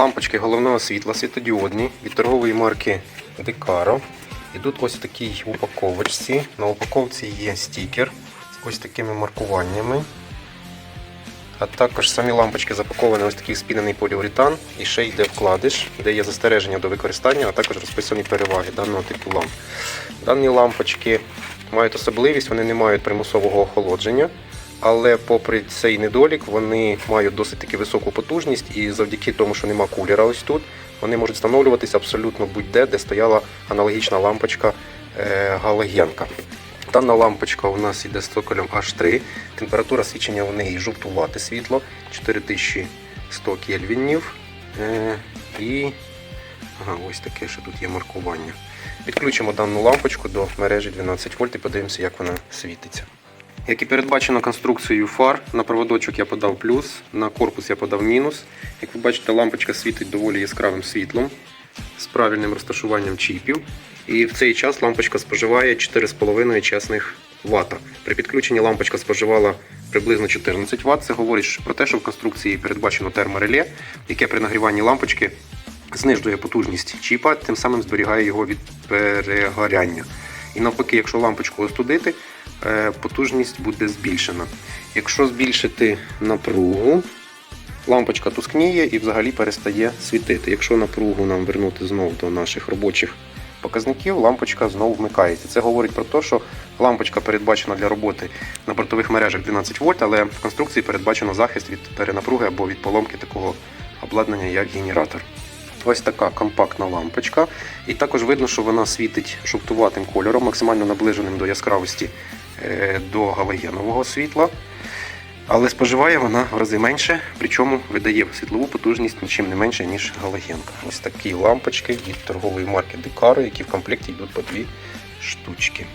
Лампочки головного світла світодіодні від торгової марки Decaro. Ідуть ось в такій упаковочці. На упаковці є стікер з ось такими маркуваннями. А також самі лампочки запаковані ось такий спінений поліуретан і ще йде вкладиш, де є застереження до використання, а також розписані переваги даного типу ламп. Дані лампочки мають особливість, вони не мають примусового охолодження, але попри цей недолік вони мають досить таки високу потужність і завдяки тому, що нема кулера ось тут, вони можуть встановлюватися абсолютно будь-де, де стояла аналогічна лампочка е, галогенка. Дана лампочка у нас йде з цоколем H3. Температура свічення у неї жовтувате світло 4100 кельвінів. Е, і ага, ось таке, що тут є маркування. Підключимо дану лампочку до мережі 12 вольт і подивимося, як вона світиться. Як і передбачено конструкцією фар, на проводочок я подав плюс, на корпус я подав мінус. Як ви бачите, лампочка світить доволі яскравим світлом з правильним розташуванням чіпів. І в цей час лампочка споживає 4,5 чесних Вт. При підключенні лампочка споживала приблизно 14 Вт. Це говорить про те, що в конструкції передбачено термореле, яке при нагріванні лампочки знижує потужність чіпа, тим самим зберігає його від перегоряння. І навпаки, якщо лампочку остудити, потужність буде збільшена. Якщо збільшити напругу, лампочка тускніє і взагалі перестає світити. Якщо напругу нам вернути знову до наших робочих показників, лампочка знову вмикається. Це говорить про те, що лампочка передбачена для роботи на бортових мережах 12 вольт, але в конструкції передбачено захист від перенапруги або від поломки такого обладнання, як генератор. Ось така компактна лампочка. І також видно, що вона світить жовтуватим кольором, максимально наближеним до яскравості е, до галогенового світла. Але споживає вона в рази менше, причому видає світлову потужність нічим не менше, ніж галогенка. Ось такі лампочки від торгової марки Decaro, які в комплекті йдуть по дві штучки.